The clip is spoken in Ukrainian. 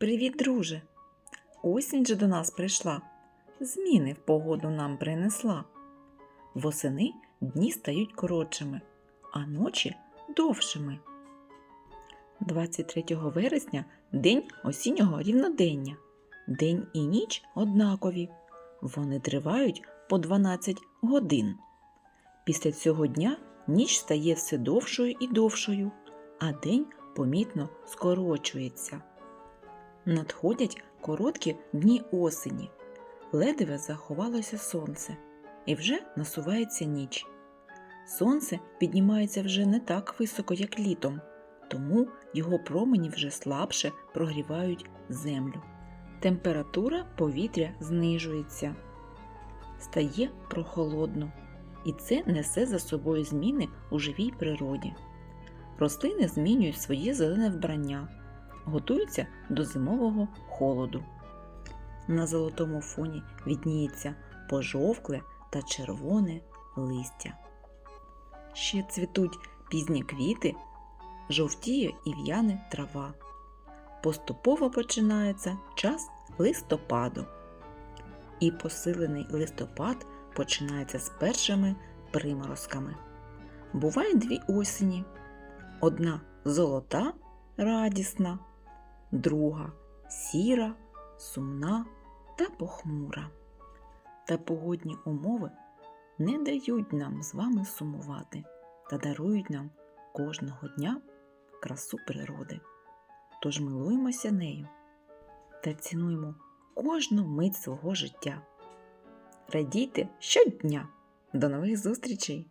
Привіт, друже! Осінь же до нас прийшла, зміни в погоду нам принесла. Восени дні стають коротшими, а ночі довшими. 23 вересня день осіннього рівнодення. День і ніч однакові. Вони тривають по 12 годин. Після цього дня ніч стає все довшою і довшою, а день помітно скорочується. Надходять короткі дні осені. Ледве заховалося сонце, і вже насувається ніч. Сонце піднімається вже не так високо, як літом, тому його промені вже слабше прогрівають землю. Температура повітря знижується, стає прохолодно, і це несе за собою зміни у живій природі. Рослини змінюють своє зелене вбрання, готуються до зимового холоду. На золотому фоні відніється пожовкле та червоне листя. Ще цвітуть пізні квіти, жовтіє і в'яне трава. Поступово починається час листопаду. І посилений листопад починається з першими приморозками. Буває дві осені. Одна золота, радісна, друга сіра, сумна та похмура. Та погодні умови не дають нам з вами сумувати та дарують нам кожного дня красу природи. Тож милуємося нею та цінуємо кожну мить свого життя. Радійте щодня! До нових зустрічей!